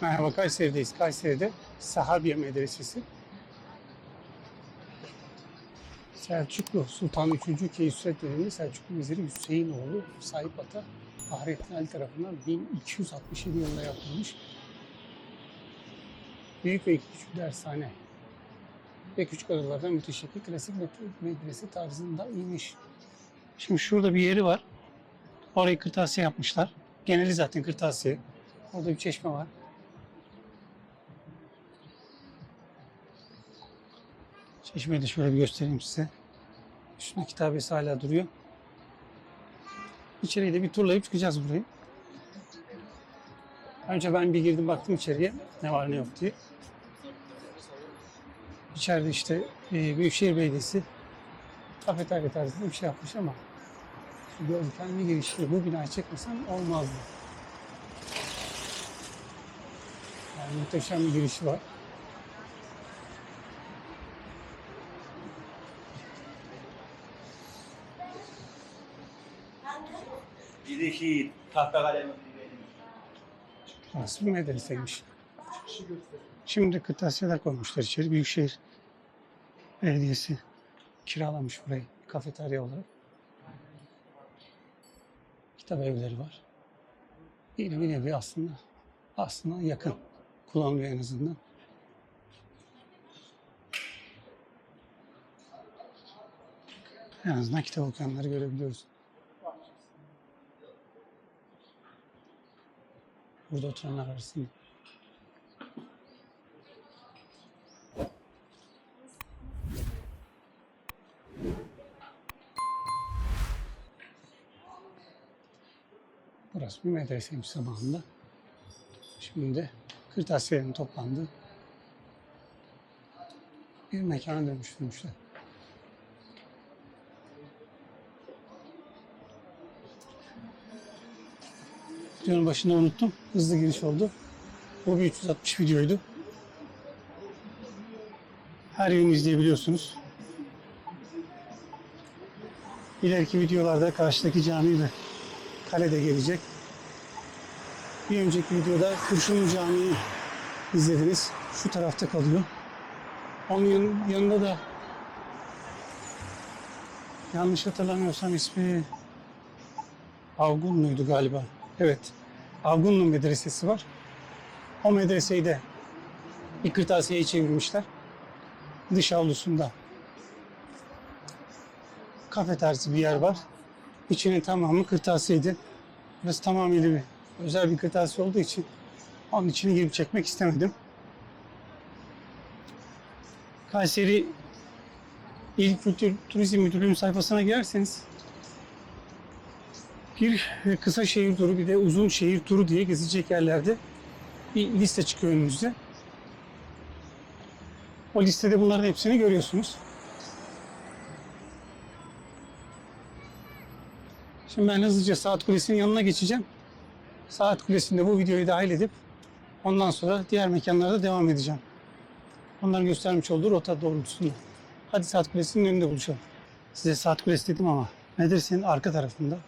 Merhaba Kayseri'deyiz. Kayseri'de Sahabiye Medresesi. Selçuklu Sultan 3. Keyhüsret döneminde Selçuklu Veziri Hüseyinoğlu Sahip Ata Fahrettin Ali tarafından 1267 yılında yapılmış. Büyük ve küçük dershane ve küçük odalardan müteşekkil klasik medrese tarzında imiş. Şimdi şurada bir yeri var. Orayı kırtasiye yapmışlar. Geneli zaten kırtasiye. Orada bir çeşme var. Çeşmeyi de şöyle bir göstereyim size. Üstünde kitabesi hala duruyor. İçeriye de bir turlayıp çıkacağız burayı. Önce ben bir girdim baktım içeriye ne var ne yok diye. İçeride işte e, Büyükşehir Belediyesi kafeterya tarzında bir şey yapmış ama görkemli girişli bu binayı çekmesem olmazdı. Yani muhteşem bir girişi var. Bir de şey tahta kalemi. Burası bir medreseymiş. Şimdi kırtasiyeler koymuşlar içeri. Büyükşehir Belediyesi kiralamış burayı kafeterya olarak. Kitap evleri var. Yine bir nevi aslında aslında yakın kullanılıyor en azından. En azından kitap okuyanları görebiliyoruz. Burada oturanlar arasında. Burası bir medreseymiş zamanında. Şimdi de kırtasiyelerin toplandığı bir mekana dönüştürmüşler. Videonun başında unuttum. Hızlı giriş oldu. Bu bir 360 videoydu. Her gün izleyebiliyorsunuz. İleriki videolarda karşıdaki cami ve kale de gelecek. Bir önceki videoda Kurşunlu Camii'yi izlediniz. Şu tarafta kalıyor. Onun yan- yanında da yanlış hatırlamıyorsam ismi Avgunlu'ydu galiba. Evet. Avgunlu medresesi var. O medreseyi de bir kırtasiyeye çevirmişler. Dış avlusunda kafe tarzı bir yer var. İçinin tamamı kırtasiyeydi. Burası tamamıyla bir özel bir kırtasiye olduğu için onun içine girip çekmek istemedim. Kayseri İl Kültür Turizm Müdürlüğü'nün sayfasına girerseniz bir kısa şehir turu bir de uzun şehir turu diye gezecek yerlerde bir liste çıkıyor önünüze. O listede bunların hepsini görüyorsunuz. Şimdi ben hızlıca Saat Kulesi'nin yanına geçeceğim. Saat Kulesi'nde bu videoyu dahil edip ondan sonra diğer mekanlarda devam edeceğim. Onların göstermiş olduğu rota doğrultusunda. Hadi Saat Kulesi'nin önünde buluşalım. Size Saat Kulesi dedim ama medresenin arka tarafında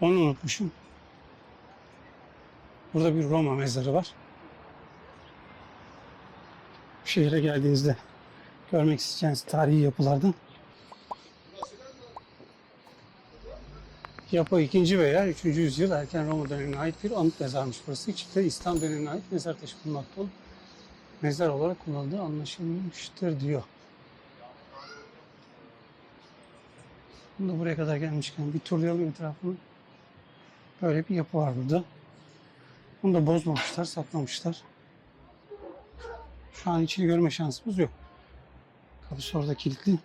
onu unutmuşum. Burada bir Roma mezarı var. Şehre geldiğinizde görmek isteyeceğiniz tarihi yapılardan. Yapı 2. veya 3. yüzyıl erken Roma dönemine ait bir anıt mezarmış burası. İçinde İslam dönemine ait mezar taşı bulunmakta olup mezar olarak kullanıldığı anlaşılmıştır diyor. Bunu da buraya kadar gelmişken bir turlayalım etrafını. Böyle bir yapı var burada. Bunu da bozmamışlar, saklamışlar. Şu an içini görme şansımız yok. Kapısı orada kilitli.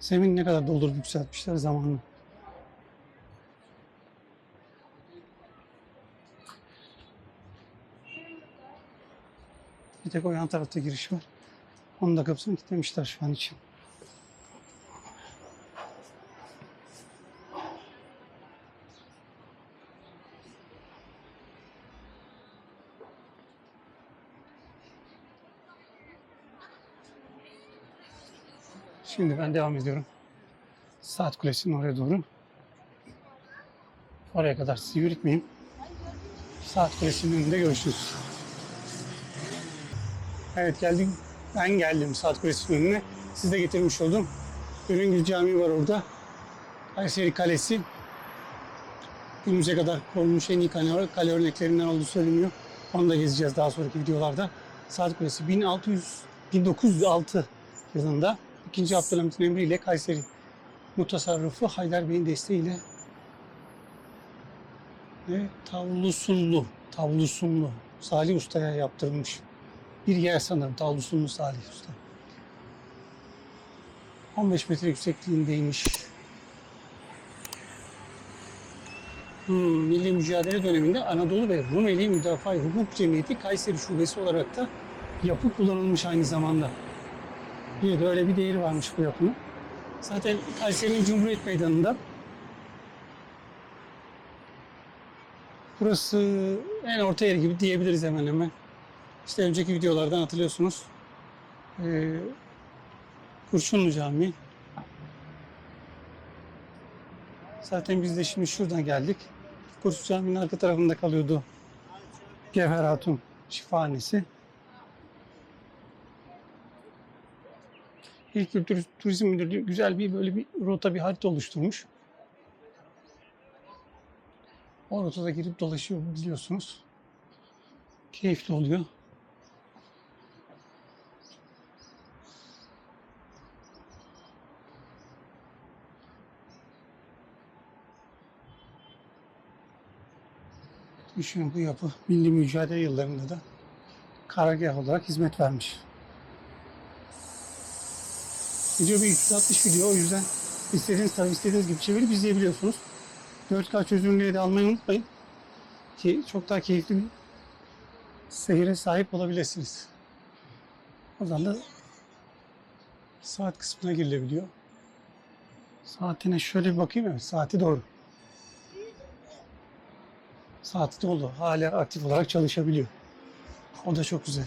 Zemin ne kadar doldurup yükseltmişler zamanını. Bir tek o yan tarafta giriş var. Onun da kapısını kilitlemişler şu an için. Şimdi ben devam ediyorum. Saat Kulesi'nin oraya doğru. Oraya kadar sizi yürütmeyeyim. Saat Kulesi'nin önünde görüşürüz. Evet geldik. Ben geldim Saat Kulesi'nin önüne. Siz de getirmiş oldum. Ürüngül Camii var orada. Kayseri Kalesi. Günümüze kadar korunmuş en iyi kale, kale örneklerinden olduğu söyleniyor. Onu da gezeceğiz daha sonraki videolarda. Saat Kulesi 1600 1906 yılında 2. Abdülhamit'in emriyle Kayseri mutasarrıfı Haydar Bey'in desteğiyle ve tavlusunlu, tavlusunlu Salih Usta'ya yaptırılmış. Bir yer sanırım tavlusunlu Salih Usta. 15 metre yüksekliğindeymiş. Hmm, Milli Mücadele döneminde Anadolu ve Rumeli Müdafaa Hukuk Cemiyeti Kayseri Şubesi olarak da yapı kullanılmış aynı zamanda. Bir de öyle bir değeri varmış bu yapının. Zaten Kayseri'nin Cumhuriyet Meydanı'nda burası en orta yer gibi diyebiliriz hemen hemen. İşte önceki videolardan hatırlıyorsunuz. Ee, Kurşunlu Camii. Zaten biz de şimdi şuradan geldik. Kurşun Camii'nin arka tarafında kalıyordu Gevher Hatun Şifahanesi. İl Kültür Turizm Müdürlüğü güzel bir böyle bir rota bir harita oluşturmuş. O rotada girip dolaşıyor biliyorsunuz. Keyifli oluyor. Düşünün bu yapı milli mücadele yıllarında da karargah olarak hizmet vermiş. Video bir 360 video o yüzden istediğiniz tabii istediğiniz gibi çevirip izleyebiliyorsunuz. 4K çözünürlüğe de almayı unutmayın. Ki çok daha keyifli bir seyire sahip olabilirsiniz. O zaman da saat kısmına girilebiliyor. Saatine şöyle bir bakayım evet saati doğru. Saati dolu. Hala aktif olarak çalışabiliyor. O da çok güzel.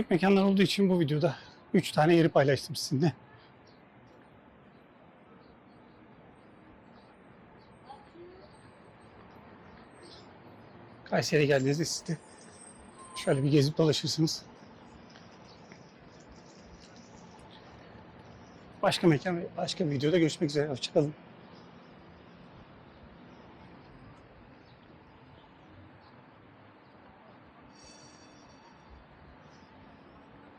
Küçük mekanlar olduğu için bu videoda 3 tane yeri paylaştım sizinle. Kayseri'ye geldiğinizde siz de şöyle bir gezip dolaşırsınız. Başka mekan ve başka videoda görüşmek üzere. Hoşçakalın.